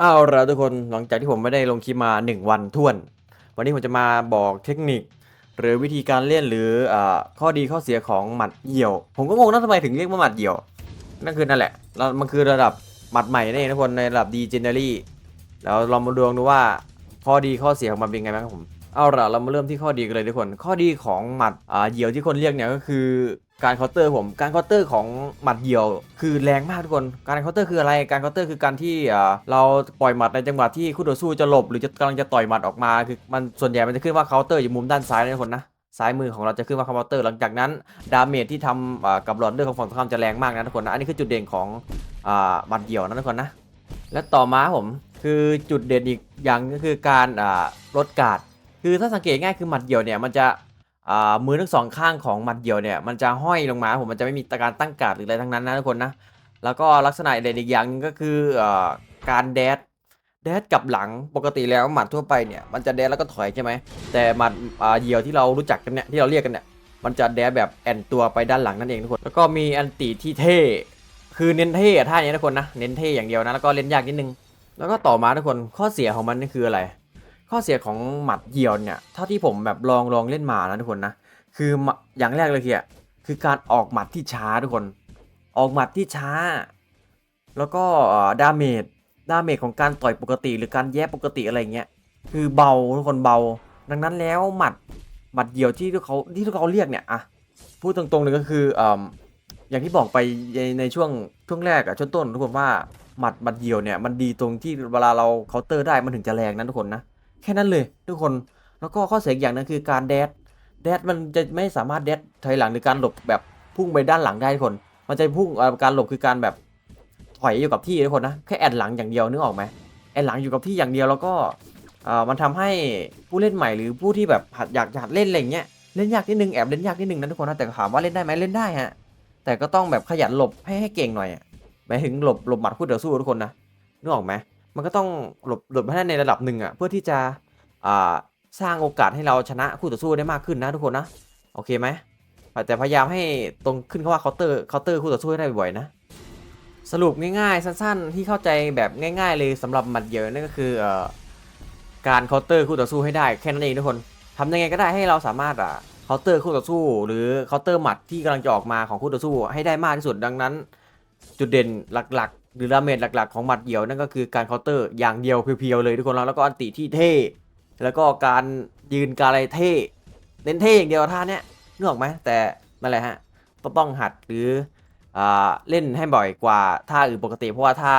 เอาละทุกคนหลังจากที่ผมไม่ได้ลงคลิปมา 1 วันท่วน วันนี้ผมจะมาบอกเทคนิค หรือวิธีการเล่นหรืออข้อดีข้อเสียของหมัดเหี่ยว ผมก็งงนะทำไมถึงเรียกว่าหมัดเหี่ยว นั่นคือนั่นแหละแล้วมันคือระดับหมัดใหม่นั่ทุกคนในระดับดีเจเนอรี่แล้วเรามาดูดูว่าข้อดีข้อเสียของมันเป็นไงบ้างครับผมเอาละเรามาเริ่มที่ข้อดีกันเลยทุกคน ข้อดีของหมัดเหี่ยวที่คนเรียกเนี่ยก็คือ การเคาน์เตอร์ผมการเคาน์เตอร์ของหมัดเหยี่ยว คือแรงมากทุกคนการเคาน์เตอร์คืออะไรการเคาน์เตอร์คือการที่เราปล่อยหมัดในจังหวะที่คู่ต่อสู้จะหลบ หรือจะกำลังจะต่อยหมัดออกมาคือมันส่วนใหญ่มันจะขึ้นว่าเคาน์เตอร์อยู่มุมด้านซ้ายนะทุกคนนะซ้ายมือของเราจะขึ้นว่าเคาน์เตอร์หลังจากนั้นดาเมจที่ทำกับหลอดเลือดของฝั่งตรงข้ามจะแรงมากนะทุกคนนะอันนี้คือจุดเด่นของหมัดเหยี่ยวนะทุกคนนะและต่อมาผมคือจุดเด่นอีกอย่างก็คือการลดการ์ดคือถ้าสังเกตง่ายคือหมัดเดี่ยวเนี่ยมันจะ อ่ามือทั้งสองข้างของหมัดเดี่ยวเนี่ยมันจะห้อยลงมาผมมันจะไม่มีการตั้งการ์ดหรืออะไรทั้งนั้นนะทุกคนนะแล้วก็ลักษณะเด่นอีกอย่างหนึงก็คืออ่าการแดดแดดกับหลังปกติแล้วหมัดทั่วไปเนี่ยมันจะแดดแล้วก็ถอยใช่ไหมแต่หมัดอ่าเหยี่ยวที่เรารู้จักกันเนี่ยที่เราเรียกกันเนี่ยมันจะแดดแบบแอนตัวไปด้านหลังนั่นเองทุกคนแล้วก็มีอันติที่เท่คือเน้นเท่ท่านี้ทุกคนนะเน้นเท่อย่างเดียวนะแล้วก็เล่นยากนิดนึงแล้วก็ต่อมาทุกคนข้อเสียของมันนี่คืออะไร ข้อเสียของหมัดเหยี่ยวเนี่ยเท่าที่ผมแบบลองลองเล่นมานะทุกคนนะคืออย่างแรกเลยคือคือการออกหมัดที่ช้าทุกคน ออกหมัดที่ช้า แล้วก็ดาเมจดาเมจของการต่อยปกติ หรือการแยบปกติอะไรเงี้ยคือเบาทุกคนเบา ดังนั้นแล้วหมัดหมัดเหยี่ยวที่เขาที่เขาเรียกเนี่ยอะพูดตรงๆเลยก็คือออย่างที่บอกไปในช่วงช่วงแรกอะช่วงต้นทุกคนว่าหมัดหมัดเหยี่ยวเนี่ยมันดีตรงที่เวลาเราเคาน์เตอร์ได้มันถึงจะแรงนะทุกคนนะ แค่นั้นเลย ทุกคนแล้วก็ข้อเสียอีกอย่างนึงคือการแดดแดดมันจะไม่สามารถแดดถอยหลังหรือการหลบแบบพุ่งไปด้านหลังได้ทุกคน มันจะพุ่งการหลบคือการแบบถอยอยู่กับที่ทุกคนนะแค่แอดหลังอย่างเดียวนึกออกไหมแอดหลังอยู่กับที่อย่างเดียวแล้วก็อ่อมันทำให้ผู้เล่นใหม่หรือผู้ที่แบบหัดอยากหัดเล่นอะไรอย่างเงี้ยเล่นยากนิดนึงแอบเล่นยากนิดนึงนะทุกคนนะแต่ถามว่าเล่นได้ไหมเล่นได้ฮะแต่ก็ต้องแบบขยันหลบให้ให้เก่งหน่อยหมายถึงหลบหลบหมัดคู่ต่อสู้ทุกคนนะนึกออกไหมมันก็ต้องหลบหลบให้ได้ในระดับหนึ่งอะเพื่อที่จะ สร้างโอกาสให้เราชนะคู่ต่อสู้ได้มากขึ้นนะทุกคนนะโอเคไหมแต่พยายามให้ตรงขึ้นเขาว่าเคาน์เตอร์เคาน์เตอร์คู่ต่อสู้ได้บ่อยๆนะสรุปง่ายๆสั้นๆ ที่เข้าใจแบบง่าย ๆ เลยสำหรับหมัดเหยอะนั่นก็คืออการเคาน์เตอร์คู่ต่อสู้ให้ได้แค่นั้นเองทุกคนทำยังไงก็ได้ให้เราสามารถอะเคาน์เตอร์คู่ต่อสู้ หรือเคาน์เตอร์หมัดที่กำลังจะออกมาของคู่ต่อสู้ให้ได้มากที่สุดดังนั้น จุดเด่นหลักๆ หรือดาเมจหลักๆ ของหมัดเหยี่ยวนั่นก็คือการเคาน์เตอร์อย่างเดียวเพียวๆเลยทุกคนแล้วก็อันติที่เท่ แล้วก็การยืนการอะไรเท่เน้นเท่อย่างเดียวท่าเนี้ยนึกออกไหมแต่นั่นแหละฮะก็ต้องหัดหรืออ่าเล่นให้บ่อยกว่าท่าอื่นปกติ เพราะว่าท่า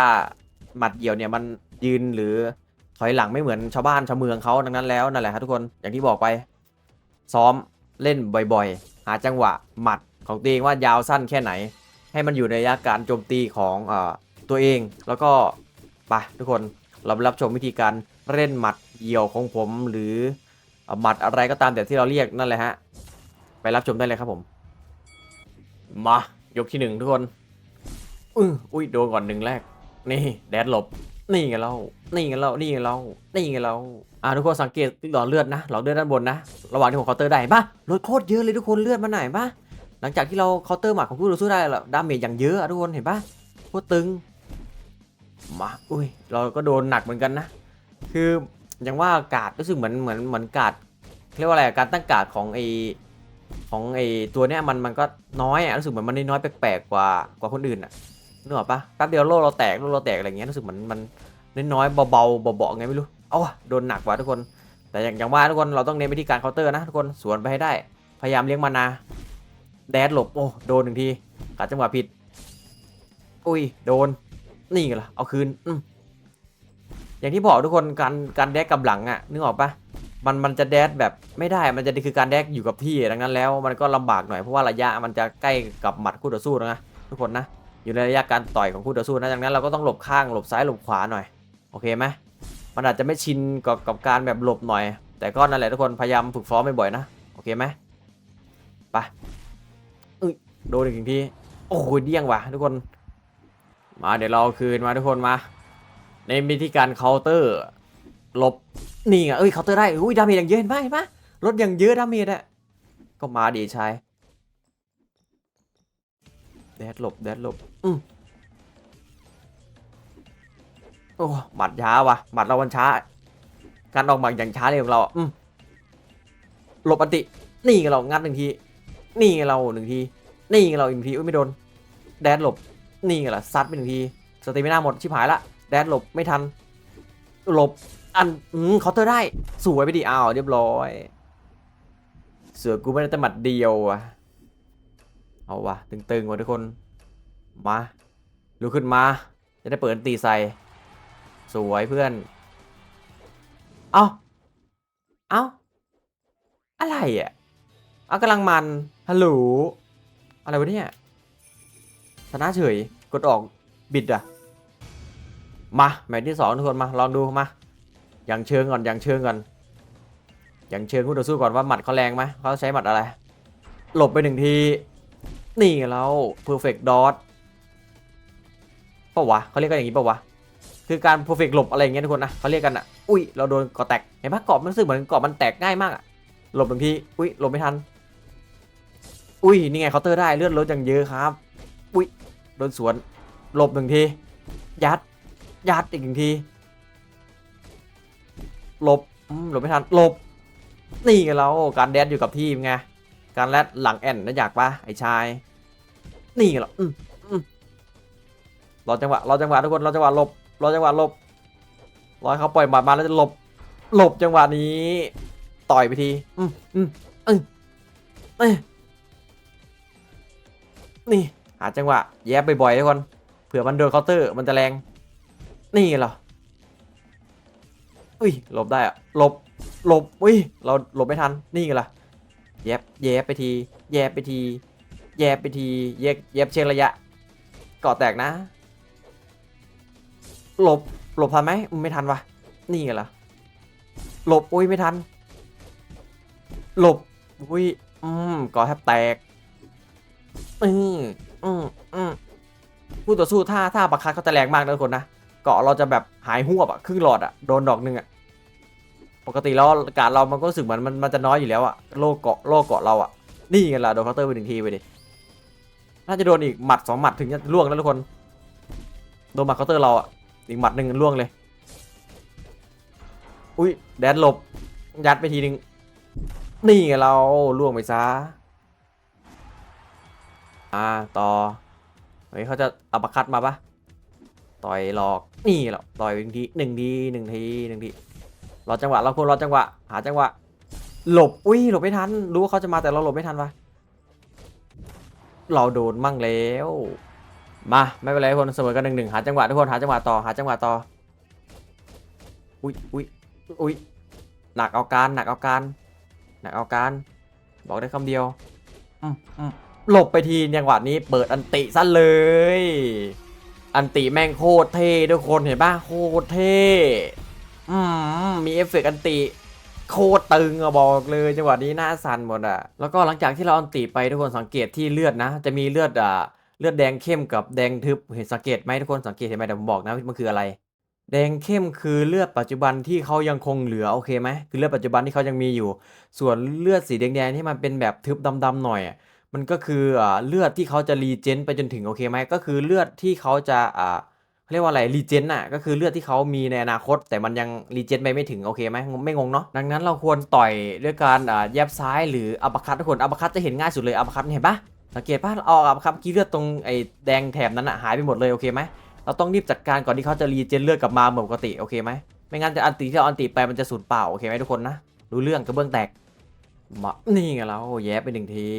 หมัดเหยี่ยวเนี่ยมันยืนหรือถอยหลังไม่เหมือนชาวบ้านชาวเมืองเขาดังนั้นแล้วนั่นแหละครับทุกคนอย่างที่บอกไป ซ้อมเล่นบ่อยๆ หาจังหวะหมัดของตัวเองว่ายาวสั้นแค่ไหน ให้มันอยู่ในระยะการโจมตีของอตัวเองแล้วก็ไปทุกคนเรารับชมวิธีการเล่นหมัด เหยี่ยวของผมหรืออ่าหมัดอะไรก็ตามแต่ที่เราเรียกนั่นแหละฮะ ไปรับชมได้เลยครับผม มายกที่หนึ่งทุกคนอื้ออุ้ยโดนก่อนหนึ่งแรก นี่ แดดหลบ นี่ไงเรา นี่ไงเรา นี่ไงเรา นี่ไงเรา อ่าทุกคนสังเกตหลอดเลือดนะ หลอดเลือดด้านบนนะ ระหว่างที่ผมเคาน์เตอร์ได้ปะลดโคตรเยอะเลยทุกคนเลือดมาไหนปะหลังจากที่เราเคาน์เตอร์หมัดของคู่ต่อสู้ได้แล้วดาเมจอย่างเยอะอะทุกคนเห็นปะโคตรตึง มา อุ้ย เราก็โดนหนักเหมือนกันนะ คือ ย่างว่ากาดรู้สึกเหมือนเหมือนเหมือนกาดเรียกว่าอะไรการตั้งกาดของไอของไอตัวเนี้ยมันมันก็น้อยอะรู้สึกเหมือนมันน้อยแปลกๆกว่ากว่าคนอื่นอะนึกออกปะแป๊บเดียวโลเราแตกโลเราแตกอะไรเงี้ยรู้สึกเหมือนมันน้อยๆเบาๆเบาๆไงไม่รู้เอาวะโดนหนักกว่าทุกคน แต่อย่างอย่างว่าทุกคนเราต้องเน้นไปที่การเคาน์เตอร์นะทุกคนสวนไปให้ได้ พยายามเลี้ยงมานาแดดหลบโอ้โดนหนึ่งทีกัดจังหวะผิด อุ้ยโดนนี่ไงล่ะเอาคืนอืม อย่างที่บอกทุกคนการการแดกกับหลังอะนึกออกปะมันมันจะแดดแบบไม่ได้มันจะคือการแดกอยู่กับที่ดังนั้นแล้วมันก็ลำบากหน่อยเพราะว่าระยะมันจะใกล้กับหมัดคู่ต่อสู้นะทุกคนนะอยู่ในระยะการต่อยของคู่ต่อสู้นะดังนั้นเราก็ต้องหลบข้างหลบซ้ายหลบขวาหน่อยโอเคไหมมันอาจจะไม่ชินกับกับการแบบหลบหน่อย แต่ก็นั่นแหละทุกคนพยายามฝึกซ้อมบ่อยๆนะโอเคไหมไปอุ้ยโดนอีกทีโอ้โหเดี้ยงว่ะทุกคน มาเดี๋ยวเราคืนมาทุกคนมา ในวิธีการเคาน์เตอร์ลบนี่ไงเอ้ยเคาน์เตอร์ได้อุ้ยดาเมจอย่างเยอะเห็นปะเห็นปะลดอย่างเยอะดาเมจอะก็มาดีชายแดดหลบแดดหลบอืมโอ้หมัดช้าว่ะหมัดเรามันช้า การออกหมัดอย่างช้าเลยของเราอืมหลบอันติ นี่เรางัดหนึ่งที นี่เราหนึ่งที นี่เราอีกทีอุ้ยไม่โดน แดนหลบ นี่ไงล่ะซัดไปหนึ่งทีสเตมิน่าหมดชิบหายละ แดนหลบไม่ทัน หลบอันอืมเคาน์เตอร์ได้ สวยไปดิอ้าวเรียบร้อย เสือกูไม่ได้แต่หมัดเดียวอะเอาวะตึงๆว่ะทุกคน มาลุกขึ้นมา จะได้เปิดตีใส่ สวยเพื่อน เอาเอาอะไรอะเอากำลังมันฮัลโหลอะไรวะเนี่ยชนะเฉย กดออกบิดอะ มาแมตช์ที่สองทุกคนมาลองดูมาอย่างเชิงก่อนอย่างเชิงก่อนอย่างเชิงคู่ต่อสู้ก่อนว่าหมัดเขาแรงไหมเขาใช้หมัดอะไร หลบไปหนึ่งที นี่ไงเรา perfect dot ปะวะเขาเรียกกันอย่างนี้ปะวะคือการ perfect หลบอะไรอย่างเงี้ยทุกคนนะเขาเรียกกันอะอุ้ยเราโดนกาะแตกเห็นปะกาะมันรู้สึกเหมือนกาะมันแตกง่ายมากอะหลบหนึ่งทีอุ้ยหลบไม่ทัน อุ้ยนี่ไงเคาน์เตอร์ได้เลือดลดอย่างเยอะครับ อุ้ยโดนสวนหลบหนึ่งทียัด ยัดอีกหนึ่งทีหลบหลบไม่ทันหลบนี่ไงเราการแดนอยู่กับทีมไงการแรดหลังแอนนะอยากปะไอ้ชาย นี่ไงเราอืมอืมรอจังหวะรอจังหวะทุกคนรอจังหวะหลบรอจังหวะหลบรอเขาปล่อยหมัดมาแล้วจะหลบ หลบจังหวะนี้ ต่อยไปที อืมอืมอืมเอ้ยนี่ หาจังหวะ แยบบ่อยๆทุกคนเผื่อมันโดนเคาน์เตอร์มันจะแรง นี่เหรออุ้ยหลบได้อะหลบหลบอุ้ยเราหลบไม่ทันนี่ไงล่ะแยบแยบไปที แยบไปที แยบไปทีแยบแยบเช็คระยะกาะแตกนะ หลบหลบทันไหมไม่ทันวะนี่ไงล่ะหลบอุ้ยไม่ทัน หลบอุ้ยอืมกาะแทบแตกอืมอืมอืมผู้ต่อสู้ท่าท่าประคัดเขาจะแรงมากนะทุกคนนะ เกาะเราจะแบบหายหวบอะครึ่งหลอดอะโดนดอกหนึ่งอะปกติแล้วการเรามันก็รู้สึกเหมือนมันมันจะน้อยอยู่แล้วอะโลกเกาะโลกเกาะเราอะนี่ไงล่ะโดนเคาน์เตอร์ไปหนึ่งทีไปดิน่าจะโดนอีกหมัดสองหมัดถึงจะล่วงแล้วทุกคนโดนหมัดเคาน์เตอร์เราอะอีกหมัดหนึ่งล่วงเลย อุ้ยแดนหลบยัดไปทีหนึ่งนี่ไงเราล่วงไปซะอ่าต่อเฮ้ยเขาจะอัปเปอร์คัดมาปะต่อยหลอก นี่แหละต่อยหนึ่งทีหนึ่งทีหนึ่งทีหนึ่งทีรอจังหวะเราควรรอจังหวะ หาจังหวะ หลบอุ้ยหลบไม่ทัน รู้ว่าเขาจะมาแต่เราหลบไม่ทันวะเราโดนมั่งแล้วมาไม่เป็นไรทุกคนเสมอกันหนึ่งหนึ่งหาจังหวะทุกคนหาจังหวะต่อหาจังหวะต่ออุ้ยอุ้ยอุ้ยหนักเอาการหนักเอาการหนักเอาการ บอกได้คำเดียวอืมอืมหลบไปทีจังหวะนี้เปิดอันติซะเลย อันติแม่งโคตรเท่ทุกคนเห็นป่ะโคตรเท่อืมมีเอฟเฟกต์อันติโคตรตึงอะบอกเลยจังหวะนี้หน้าสั่นหมดอะแล้วก็หลังจากที่เราอันติไปทุกคนสังเกตที่เลือดนะ จะมีเลือดอะเลือดแดงเข้มกับแดงทึบเห็นสังเกตไหมทุกคนสังเกตเห็นไหมเดี๋ยวผมบอกนะมันคืออะไร แดงเข้มคือเลือดปัจจุบันที่เขายังคงเหลือโอเคไหมคือเลือดปัจจุบันที่เขายังมีอยู่ ส่วนเลือดสีแดงๆที่มันเป็นแบบทึบดำๆหน่อย มันก็คืออ่าเลือดที่เขาจะรีเจนไปจนถึงโอเคไหมก็คือเลือดที่เขาจะอ่าเขาเรียกว่าอะไรรีเจนอะก็คือเลือดที่เขามีในอนาคต แต่มันยังรีเจนไปไม่ถึงโอเคไหมไม่งงเนาะดังนั้นเราควรต่อยด้วยการอ่าแยบซ้ายหรืออัปคัตทุกคนอัปคัตจะเห็นง่ายสุดเลยอัปคัตเห็นปะสังเกตปะเอาอัปคัตกี้เลือดตรงไอ้แดงแถบนั้นอะหายไปหมดเลยโอเคไหมเราต้องรีบจัดการก่อนที่เขาจะรีเจนเลือดกลับมาเหมือนปกติโอเคไหมไม่งั้นจะอันติที่เราอันติไปมันจะสูญเปล่าโอเคไหมทุกคนนะรู้เรื่องกระเบื้องแตกมานี่ไงเราแย้ไปหนึ่งที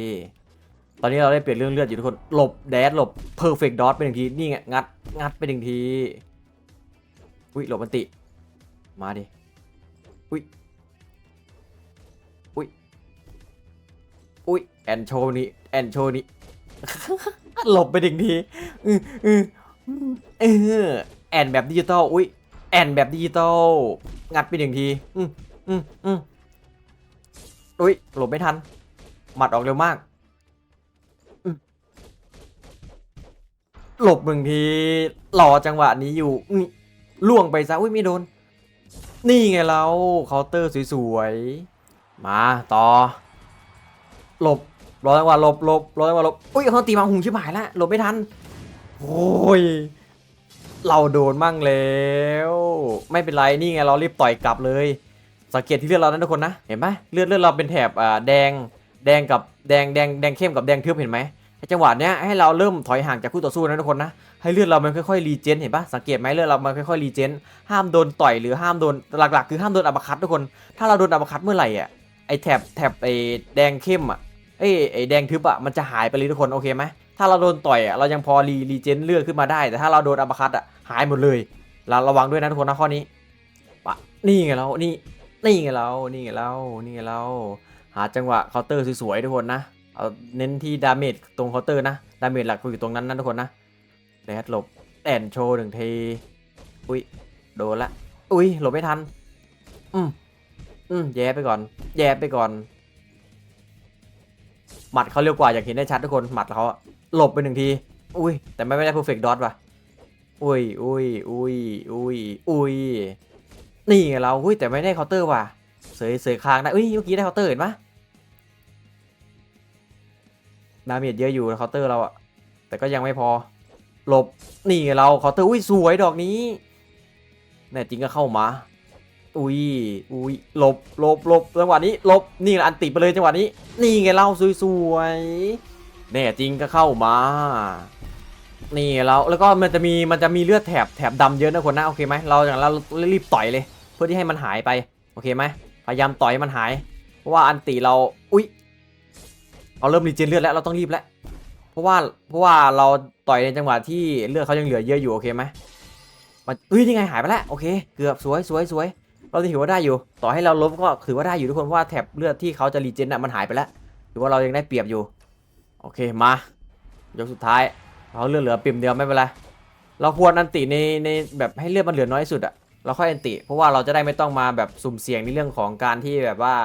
ตอนนี้เราได้เปลี่ยนเรื่องเลือดอยู่ทุกคน หลบแดดหลบ perfect dot ไปหนึ่งที นี่ไง งัด งัดไปหนึ่งที อุ้ย หลบมันติ มาดิ อุ้ย อุ้ย อุ้ย แอนโชนี่แอนโชนี่หลบไปหนึ่งทีอืออือเออแอนแบบดิจิตอล อุ้ย แอนแบบดิจิตอล งัดไปหนึ่งที อืมอืมอืมอุ้ย หลบไม่ทัน หมัดออกเร็วมาก หลบหนึ่งทีรอจังหวะนี้อยู่นี่ล่วงไปซะอุ้ยไม่โดน นี่ไงเราเคาน์เตอร์สวยๆ มาต่อ หลบรอจังหวะหลบหลบรอจังหวะหลบอุ้ยเขาตีมาหุงชิบหายแล้วหลบไม่ทันโอ้ยเราโดนมั่งแล้ว ไม่เป็นไรนี่ไงเรารีบต่อยกลับเลย สังเกตที่เลือดเรานะทุกคนนะเห็นไหมเลือดเลือดเราเป็นแถบอ่าแดงแดงกับแดงแดงแดงเข้มกับแดงทึบเห็นไหม จังหวะเนี้ยให้เราเริ่มถอยห่างจากคู่ต่อสู้นะทุกคนนะให้เลือดเรามันค่อยๆรีเจนเห็นปะสังเกตไหมเลือดเรามันค่อยๆรีเจนห้ามโดนต่อยหรือห้ามโดนหลักๆ คือห้ามโดนอัปคัตทุกคน ถ้าเราโดนอัปคัตเมื่อไหร่อะไอแถบแถบไอแดงเข้มอะไอไอแดงทึบอะมันจะหายไปเลยทุกคนโอเคไหมถ้าเราโดนต่อยอะเรายังพอรีรีเจนเลือดขึ้นมาได้ แต่ถ้าเราโดนอัปคัตอะหายหมดเลยเราระวังด้วยนะทุกคนนะข้อนี้ปะนี่ไงเรานี่นี่ไงเรานี่ไงเรานี่ไงเราหาจังหวะเคาน์เตอร์สวยๆทุกคนนะ เอาเน้นที่ดาเมจตรงเคาน์เตอร์นะ ดาเมจหลักอยู่ตรงนั้นนะทุกคนนะแดดหลบแอนโชว์หนึ่งที อุ้ยโดนละ อุ้ยหลบไม่ทัน อืมอืมแย่ไปก่อน แย่ไปก่อน หมัดเขาเร็วกว่าอยากเห็นได้ชัดทุกคน หมัดเขาหลบไปหนึ่งที อุ้ย แต่ไม่ได้เพอร์เฟกต์ดอทว่ะ อุ้ยอุ้ยอุ้ยอุ้ยอุ้ยนี่ไงเรา อุ้ยแต่ไม่ได้เคาน์เตอร์ว่ะ เสยเสยคางได้อุ้ยเมื่อกี้ได้เคาน์เตอร์เห็นปะ ดาเมจเยอะอยู่เคาน์เตอร์เราอะแต่ก็ยังไม่พอหลบนี่ไงเราเคาน์เตอร์อุ้ยสวยดอกนี้แน่จริงก็เข้ามา อุ้ยอุ้ยหลบหลบหลบจังหวะนี้หลบนี่แหละอันติไปเลยจังหวะนี้ นี่ไงเราสวยๆแน่จริงก็เข้ามา นี่เราแล้วก็มันจะมีมันจะมีเลือดแถบแถบดำเยอะนะคนนะโอเคไหมเราอย่างเรารีบต่อยเลย เพื่อที่ให้มันหายไปโอเคไหมพยายามต่อยให้มันหายเพราะว่าอันติเราอุ๊ย เราเริ่มรีเจนเลือดแล้วเราต้องรีบแล้ว เพราะว่าเพราะว่าเราต่อยในจังหวะที่เลือดเขายังเหลือเยอะอยู่โอเคไหมมันเฮ้ยนี่ไงหายไปแล้วโอเค เกือบสวยสวยสวยเราถือว่าได้อยู่ ต่อให้เราล้มก็ถือว่าได้อยู่ทุกคนเพราะว่าแถบเลือดที่เขาจะรีเจนน่ะมันหายไปแล้วถือว่าเรายังได้เปรียบอยู่ โอเคมายกสุดท้ายเราเลือดเหลือปิ่มเดียวไม่เป็นไรเราควรอันติในในแบบให้เลือดมันเหลือน้อยที่สุดอะเราค่อยอันติ เพราะว่าเราจะได้ไม่ต้องมาแบบสุ่มเสี่ยงในเรื่องของการที่แบบว่า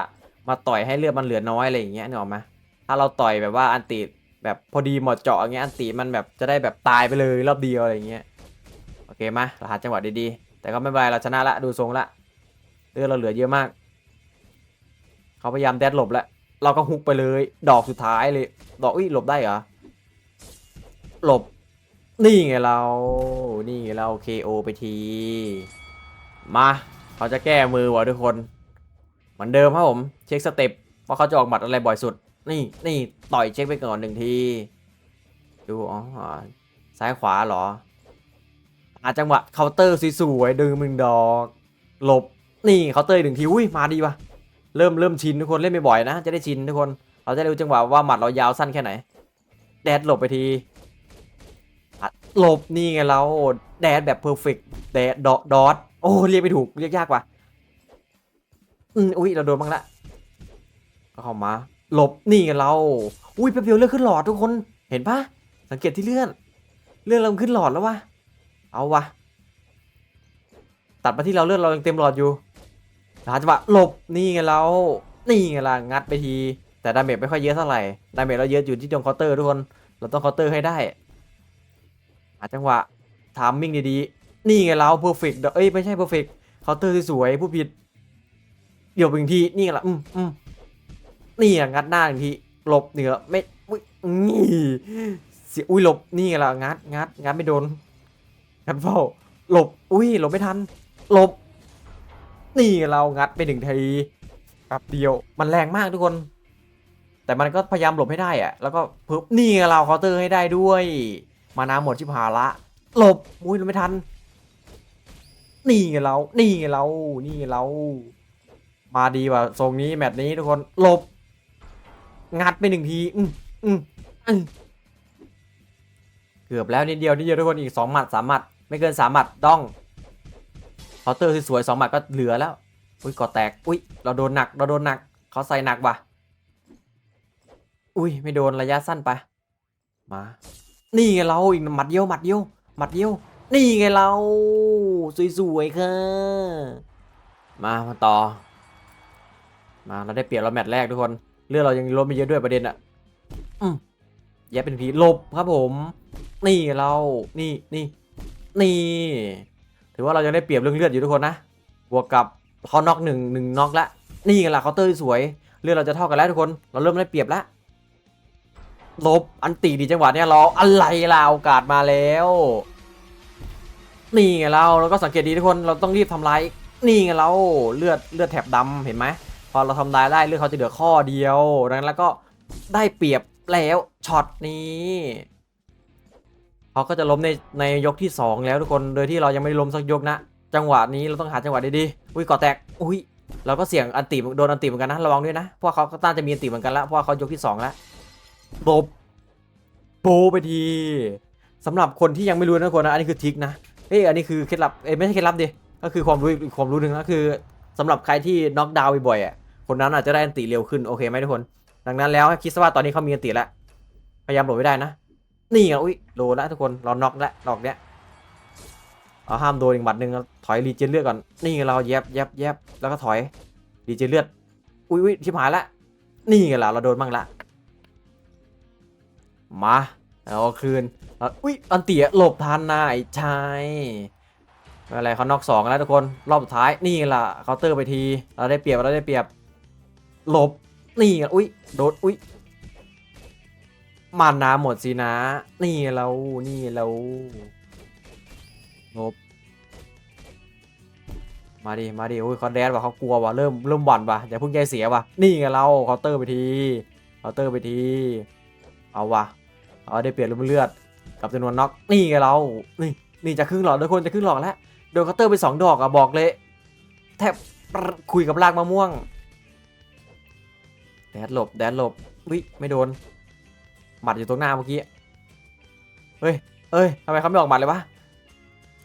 มาต่อยให้เลือดมันเหลือน้อยอะไรอย่างเงี้ยนึกออกไหม ถ้าเราต่อยแบบว่าอันติแบบพอดีหมาะเจาะอย่างเงี้ยอันติมันแบบจะได้แบบตายไปเลยรอบเดียวอะไรเงี้ยโอเคไหมเราหาจังหวะดีๆ แต่ก็ไม่เป็นไรเราชนะละดูทรงละเลือดเราเหลือเยอะมาก เขาพยายามแดดหลบแล้วเราก็ฮุกไปเลย ดอกสุดท้ายเลย ดอกอุ้ยหลบได้เหรอหลบนี่ไงเรา นี่ไงเรา KO ไปที มาเขาจะแก้มือวะทุกคน เหมือนเดิมครับผม เช็คสเต็ปว่าเขาจะออกหมัดอะไรบ่อยสุด นี่นี่ต่อยเช็คไปก่อนหนึ่งที ดูอ๋อซ้ายขวาเหรออาจังหวะเคาน์เตอร์สวยๆดึงมึงดอกหลบนี่เคาน์เตอร์หนึ่งทีอุ้ยมาดีวะเริ่มเริ่มชินทุกคนเล่นบ่อยๆนะ จะได้ชินทุกคน เราจะได้รู้จังหวะว่าหมัดเรายาวสั้นแค่ไหน แดดหลบไปทีหลบนี่ไงเราแดดแบบเพอร์เฟกต์แดดดอดอทโอ้เรียกไม่ถูกเรียกยากว่ะอืมอุ้ยเราโดนบ้างละก็เข้ามา หลบนี่ไงเรา อุ้ยแป๊บเดียวเลือดขึ้นหลอดทุกคนเห็นปะสังเกตที่เลื่อน เลื่อนเราขึ้นหลอดแล้ววะเอาวะตัดมาที่เราเลือดเรายังเต็มหลอดอยู่หาจังหวะหลบนี่ไงเรา นี่ไงล่ะงัดไปที แต่ดาเมจไม่ค่อยเยอะเท่าไหร่ ดาเมจเราเยอะอยู่ที่ตรงเคาน์เตอร์ทุกคน เราต้องเคาน์เตอร์ให้ได้หาจังหวะทามมิ่งดีๆ นี่ไงเราเพอร์เฟกต์เอ้ยไม่ใช่เพอร์เฟกต์เคาน์เตอร์สวยๆผู้ผิด เดี๋ยวอีกที นี่ไงล่ะ อืมอืม นี่อะงัดหน้าอีกทีหลบเหนือไม่อุ้ยนี่เสียอุ้ยหลบนี่ไงล่ะงัดงัดงัดไม่โดนงัดเฝ้าหลบอุ้ยหลบไม่ทันหลบ นี่ไงเรางัดไปหนึ่งทีแป๊บเดียวมันแรงมากทุกคน แต่มันก็พยายามหลบให้ได้อะแล้วก็เพิ่มนี่ไงเราเคาน์เตอร์ให้ได้ด้วย มานาหมดชิบหาละ หลบมุ้ยเราไม่ทัน นี่ไงเรา นี่ไงเรา นี่ไงเรา มาดีว่ะทรงนี้แมตช์นี้ทุกคนหลบ งัดไปหนึ่งที อืมอืมอืมเกือบแล้วนิดเดียวนิดเดียวทุกคนอีกสองหมัดสามหมัด ไม่เกินสามหมัดต้องเคาน์เตอร์สวยสองหมัดก็เหลือแล้ว อุ้ยก่อแตก อุ้ยเราโดนหนักเราโดนหนักเขาใส่หนักว่ะ อุ้ยไม่โดนระยะสั้นไป มา นี่ไงเราอีกหมัดเดียวหมัดเดียวหมัดเดียวนี่ไงเรา สวยๆค่ะมามาต่อ มาเราได้เปรียบเราแมตช์แรกทุกคน เลือดเรายังลดไม่เยอะด้วยประเด็นอะอืมแย่เป็นผีหลบครับผม นี่ไงเรา นี่นี่นี่ ถือว่าเรายังได้เปรียบเรื่องเลือดอยู่ทุกคนนะ บวกกับเขาน็อกหนึ่งหนึ่งน็อกละ นี่ไงล่ะเคาน์เตอร์สวย เลือดเราจะเท่ากันแล้วทุกคน เราเริ่มได้เปรียบแล้วลบอันตีดีจังหวะเนี้ยเราอะไรล่ะโอกาสมาแล้ว นี่ไงเราเราก็สังเกตดีทุกคนเราต้องรีบทำลายนี่ไงเราเลือดเลือดแถบดำเห็นไหม พอเราทำลายได้เลือดเขาจะเหลือข้อเดียวดังนั้นแล้วก็ได้เปรียบแล้วช็อตนี้เขาก็จะล้มในในยกที่สองแล้วทุกคนโดยที่เรายังไม่ได้ล้มสักยกนะ จังหวะนี้เราต้องหาจังหวะดีๆอุ้ยก่อแตกอุ้ยเราก็เสี่ยงอันติโดนอันติเหมือนกันนะระวังด้วยนะเพราะว่าเขาก็น่าจะมีอันติเหมือนกันแล้วเพราะเขายกที่สองแล้วโบโบไปทีสำหรับคนที่ยังไม่รู้นะทุกคนนะอันนี้คือทิกนะเอ้ยอันนี้คือเคล็ดลับเอ้ไม่ใช่เคล็ดลับดิก็คือความรู้ความรู้หนึ่งนะคือสำหรับใครที่น็อกดาวน์บ่อยๆอะ คนนั้นอาจจะได้อันติเร็วขึ้นโอเคไหมทุกคน ดังนั้นแล้วคิดซะว่าตอนนี้เขามีอันติแล้ว พยายามหลบไม่ได้นะ นี่ไงอุ้ยโดนแล้วทุกคนเราน็อกแล้วดอกเนี้ยเอาห้ามโดนอีกหมัดหนึ่งถอยรีเจนเลือดก่อน นี่ไงเราแยบแยบแยบแล้วก็ถอยรีเจนเลือด อุ้ยอุ้ยชิบหายละ นี่ไงล่ะเราโดนบ้างละ มาเอาคืนอุ้ยอันเตียหลบทันนายชายไม่เป็นไรเขานอกสองแล้วทุกคนรอบสุดท้ายนี่ล่ะเคาน์เตอร์ไปที เราได้เปรียบเราได้เปรียบ หลบนี่ไงอุ้ยโดดอุ้ยมานาหมดสินะ นี่เรานี่เราลบมาดิมาดิอุ้ยเขาแดนว่ะเขากลัวว่ะเริ่มเริ่มหวั่นว่ะอย่าเพิ่งใจเสียว่ะนี่ไงเราเคาน์เตอร์ไปทีเคาน์เตอร์ไปทีเอาว่ะเอาได้เปรียบเลือดกับจำนวนน็อกนี่ไงเรานี่นี่จะครึ่งหลอดทุกคนจะครึ่งหลอดแล้วโดนคัตเตอร์ไปสองดอกอะบอกเลย แทบคุยกับรากมะม่วง แดดหลบแดดหลบวิไม่โดนหมัดอยู่ตรงหน้าเมื่อกี้เฮ้ยเอ้ยทำไมเขาไม่ออกหมัดเลยวะ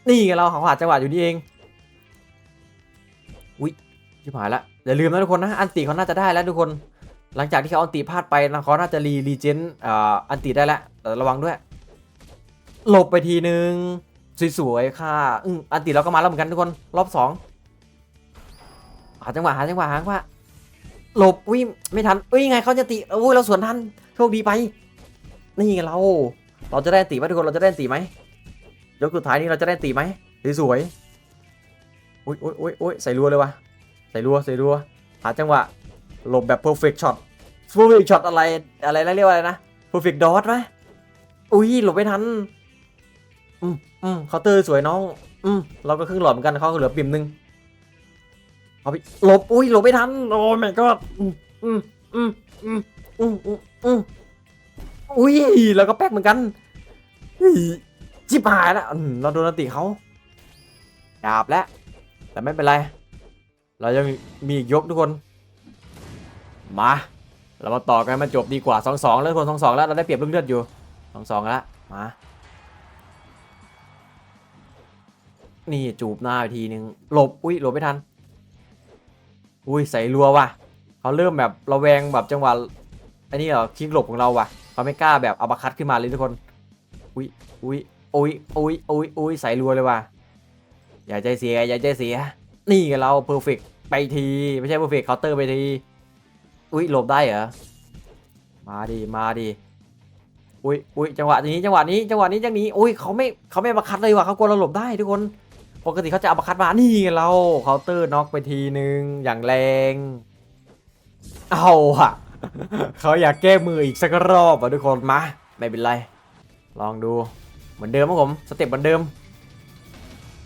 นี่ไงเราเขาหาจังหวะอยู่นี่เองวิชิบหายละอย่าลืมนะทุกคนนะอันติเขาน่าจะได้แล้วทุกคน หลังจากที่เขาอันติพลาดไปนะเขาน่าจะรีรีเจนอันติได้แล้วแต่ระวังด้วย หลบไปทีนึงสวยๆค่ะอืมอันติเราก็มาแล้วเหมือนกันทุกคนรอบสองหาจังหวะหาจังหวะหาจังหวะ หลบอุ้ยไม่ทันอุ้ยยังไงเขาจะติอุ้ยเราสวนทันโชคดีไป นี่ไงเรา เราจะได้ติไหมทุกคนเราจะได้ติไหมยกสุดท้ายนี้เราจะได้ติไหมสวยอุ้ยอุ้ยอุ้ยอุ้ยใส่รัวเลยวะใส่รัวใส่รัวหาจังหวะหลบแบบ perfect shot perfect shot อะไรอะไรเรียกว่าอะไรนะ perfect dot ไหมอุ้ยหลบไม่ทันอืมอืมเคาน์เตอร์สวยน้อง อืมเราก็ครึ่งหลอดเหมือนกันเขาเหลือปิ่มนึง เอาไปหลบอุ้ยหลบไม่ทันโอ้แม่ก็อืมอืมอืมอืมอืมอืมอุ้ยแล้วก็แป๊กเหมือนกันจิบหายแล้วเราโดนนติเขาดาบแล้วแต่ไม่เป็นไร เรายังมีอีกยกทุกคน มา เรามาต่อกันมันจบดีกว่าสองสองแล้วคนสองสองแล้วเราได้เปรียบเรื่องเลือดอยู่สองสองแล้วมานี่จูบหน้าทีนึงหลบอุ้ยหลบไม่ทัน อุ้ยใส่รัวว่ะเขาเริ่มแบบระแวงแบบจังหวะอันนี้เหรอคิงหลบของเราว่ะเขาไม่กล้าแบบเอาบัคัดขึ้นมาเลยทุกคนอุ้ยอุ้ยอุ้ยอุ้ยอุ้ยอุ้ยใส่รัวเลยว่ะอย่าใจเสียอย่าใจเสีย นี่ไงเราเพอร์เฟกไปทีไม่ใช่เพอร์เฟกเคาน์เตอร์ไปทีอุ้ยหลบได้เหรอมาดีมาดีอุ้ยอุ้ยจังหวะนี้จังหวะนี้จังหวะนี้จังนี้อุ้ยเขาไม่เขาไม่บัคัดเลยว่ะเขากลัวเราหลบได้ทุกคน ปกติเขาจะเอาบัคัดมา นี่ไงเราเคาน์เตอร์น็อกไปทีนึง อย่างแรง เอาอะเขาอยากแก้มืออีกสักรอบอะทุกคนมา ไม่เป็นไร ลองดูเหมือนเดิมครับผมสเต็ปเหมือนเดิม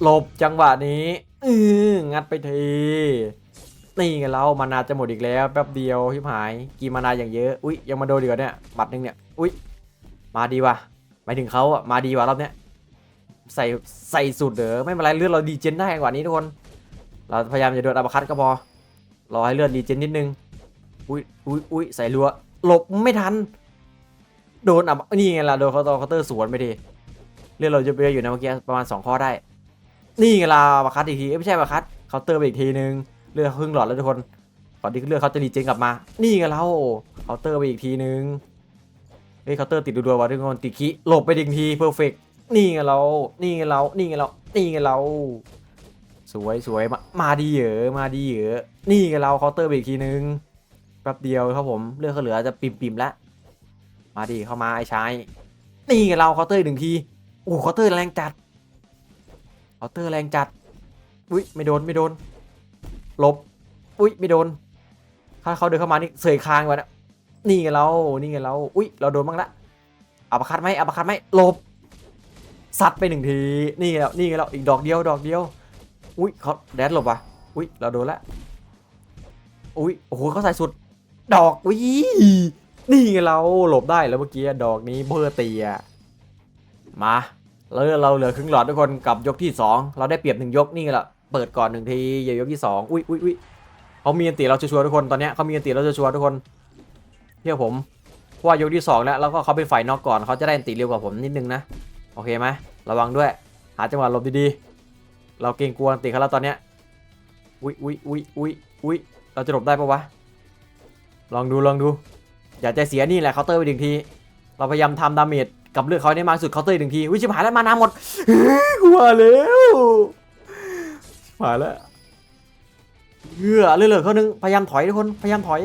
หลบจังหวะนี้อืองัดไปทีนี่ไงเรามานาจะหมดอีกแล้วแป๊บเดียวชิบหายกีมานาอย่างเยอะอุ้ยยังมาโดนดีกว่าเนี่ยบัตรหนึ่งเนี่ยอุ้ยมาดีว่ะหมายถึงเขาอะมาดีว่ะรอบเนี้ย ใส่ใส่สุดเด้อไม่เป็นไรเลือดเราดีเจนได้กว่านี้ทุกคน เราพยายามจะโดนอัปคัตก็พอรอให้เลือดดีเจนนิดนึงอุ้ยอุ้ยอุ้ยใส่รัวหลบไม่ทัน โดนอับนี่ไงล่ะโดนเขาตอเคาน์เตอร์สวนไปดีเลือดเราจะไปอยู่นะเมื่อกี้ประมาณสองข้อได้ นี่ไงล่ะอัปคัตอีกทีไม่ใช่อัปคัตเคาน์เตอร์ไปอีกทีนึงเลือดครึ่งหลอดแล้วทุกคนก่อนที่เลือดเขาจะรีเจนกลับมา นี่ไงเราเคาน์เตอร์ไปอีกทีนึงเฮ้ยเคาน์เตอร์ติดดัวๆว่ะทุกคนติดคิหลบไปอีกทีเพอร์เฟก นี่ไงเรา นี่ไงเรา นี่ไงเรา นี่ไงเรา สวยสวยมามาดีเหรอมาดีเหรอนี่ไงเราเคาน์เตอร์ไปอีกทีนึง แป๊บเดียวครับผมเลือดเขาเหลือจะปิ่มปิมๆแล้วมาดีเข้ามาไอ้ชายนี่ไงเราเคาน์เตอร์หนึ่งทีโอ้เคาน์เตอร์แรงจัดเคาน์เตอร์แรงจัด อุ้ยไม่โดนไม่โดน ลบ อุ้ยไม่โดน ถ้าเขาเดินเข้ามานี่เสยคางไว้นะนี่ไงเรา นี่ไงเรา อุ้ยเราโดนบ้างละอัปคัดไหมอัปคัดไหมลบ ซัดไปหนึ่งที นี่ไงแล้วนี่ไงแล้วอีกดอกเดียวดอกเดียว อุ้ยเขาแดดหลบว่ะ อุ้ยเราโดนละ อุ้ยโอ้โหเขาใส่สุด ดอกวินี่ไงเราหลบได้แล้วเมื่อกี้ดอกนี้เบอร์ตีอะมาแล้วเราเหลือครึ่งหลอดทุกคนกับยกที่สองเราได้เปรียบหนึ่งยกนี่ไงละเปิดก่อนหนึ่งทีอย่ายกที่สองอุ้ยอุ้ยอุ้ยเขามีอันตีเราชัวร์ทุกคนตอนนี้เขามีอันตีเราชัวร์ทุกคนเชื่อผมว่ายกที่สองแล้วแล้วก็เขาเป็นฝ่ายนอกก่อนเขาจะได้อันตีเร็วกว่าผมนิดนึงนะ เคไหมระวังด้วย หาจังหวะหลบดีๆ เราเกรงกลัวตีเขาแล้วตอนเนี้ยอุ้ยอุ้ยอุ้ยอุ้ยอุ้ยเราจะหลบได้ปะวะ ลองดูลองดู อย่าใจเสียนี่แหละเคาน์เตอร์ไปหนึ่งที เราพยายามทำดาเมจกับเลือดเขาให้ได้มากสุดเคาน์เตอร์หนึ่งทีวิชิบหายแล้วมานาหมดหัวแล้วมายแล้วเหือเลือดเหลือเขานึงพยายามถอยทุกคนพยายามถอย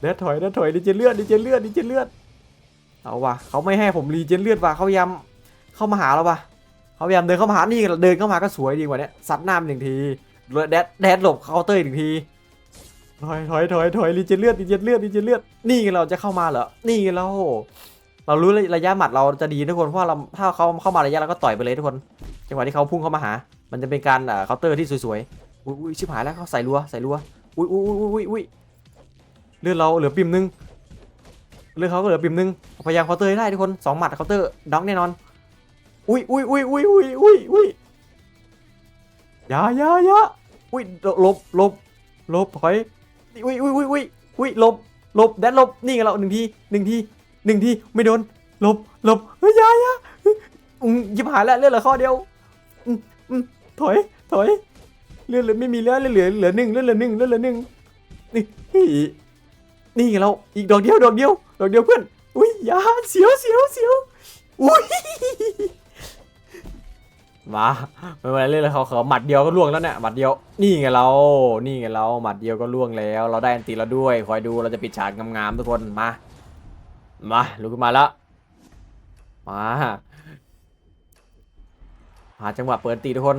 เลือดถอยเลือดถอยดิเจนเลือดดิเจนเลือดดิเจนเลือดเอาว่ะเขาไม่ให้ผมรีเจนเลือดว่ะเขายายาม เข้ามาหาเราว่ะเขาพยายามเดินเข้ามาหานี่เดินเข้ามาก็สวยดีกว่านี้ซัดหน้าหนึ่งทีแดดแดดหลบเคาน์เตอร์หนึ่งทีถอยถอยถอยถอยรีเจนเลือดรีเจนเลือดรีเจนเลือดนี่ไงเราจะเข้ามาเหรอนี่ไงเราเรารู้ระยะหมัดเราจะดีทุกคนเพราะว่าเราถ้าเขาเข้ามาระยะเราก็ต่อยไปเลยทุกคนจังหวะที่เขาพุ่งเข้ามาหา มันจะเป็นการเคาน์เตอร์ที่สวยๆอุ้ยชิบหายแล้วเขาใส่รัวใส่รัวอุ้ยอุ้ยอุ้ยอุ้ยอุ้ยเลือดเราเหลือปิ่มนึงเลือดเขาก็เหลือปิ่มนึงพยายามเคาน์เตอร์ให้ได้ทุกคนสองหมัดเคาน์เตอร์ด็อกแน่นอน อุ้ยอุ้ยอุ้ยอุ้ยอุ้ยอุ้ยอุ้ยยายายาอุ้ยหลบหลบหลบถอยอุ้ยอุ้ยอุ้ยอุ้ยอุ้ยหลบหลบแดดหลบนี่ไงเราหนึ่งทีหนึ่งทีหนึ่งทีไม่โดนหลบหลบเฮ้ยยาอยาอืมยิบหายแล้วเลือดเหลือข้อเดียวอืมอืมถอยถอยเลือดเหลือไม่มีแล้วเลือดเหลือเหลือหนึ่งเลือดเหลือหนึ่งเลือดเหลือหนึ่งนี่นี่ไงเราอีกดอกเดียวดอกเดียวดอกเดียวเพื่อนอุ้ยยาเสียวเสียวเสียวอุ้ย มาไม่เป็นไรเลยเขาเขาหมัดเดียวก็ล่วงแล้วเนี่ยหมัดเดียวนี่ไงเรา นี่ไงเราหมัดเดียวก็ล่วงแล้ว เราได้อันตีแล้วด้วย คอยดูเราจะปิดฉากงามๆทุกคนมามาลุกขึ้นมาแล้วมาหาจังหวะเปิดตีทุกคน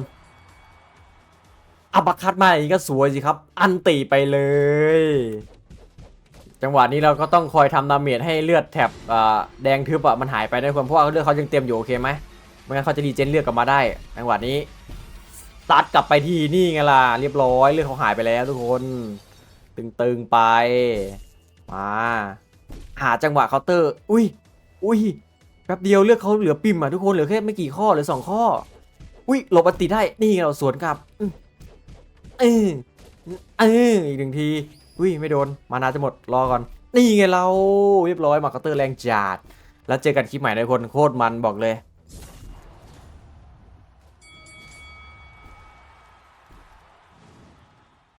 อัปเปร์คัดมาอย่างนี้ก็สวยสิครับ อันตีไปเลย จังหวะนี้เราก็ต้องคอยทำดาเมจให้เลือดแถบแดงทึบอะมันหายไปด้วยคนเพราะว่าเลือดเขายังเต็มอยู่โอเคไหม ไม่งั้นเขาจะดีเจนเลือดกลับมาได้จังหวะนี้ตัดกลับไปที่นี่ไงล่ะเรียบร้อยเลือดเขาหายไปแล้วทุกคน ตึงๆไปมาหาจังหวะเคาน์เตอร์ อุ้ยอุ้ยแป๊บเดียวเลือกเขาเหลือปิ่มอะทุกคนเหลือแค่ไม่กี่ข้อเหลือสองข้อ อุ้ยหลบอันติได้นี่เราสวนกลับอืมเออเอออีกหนึ่งทีอุ้ยไม่โดนมานาจะหมดรอก่อน นี่ไงเราเรียบร้อยมาเคาน์เตอร์แรงจัดแล้วเจอกันคลิปใหม่ทุกคนโคตรมันบอกเลย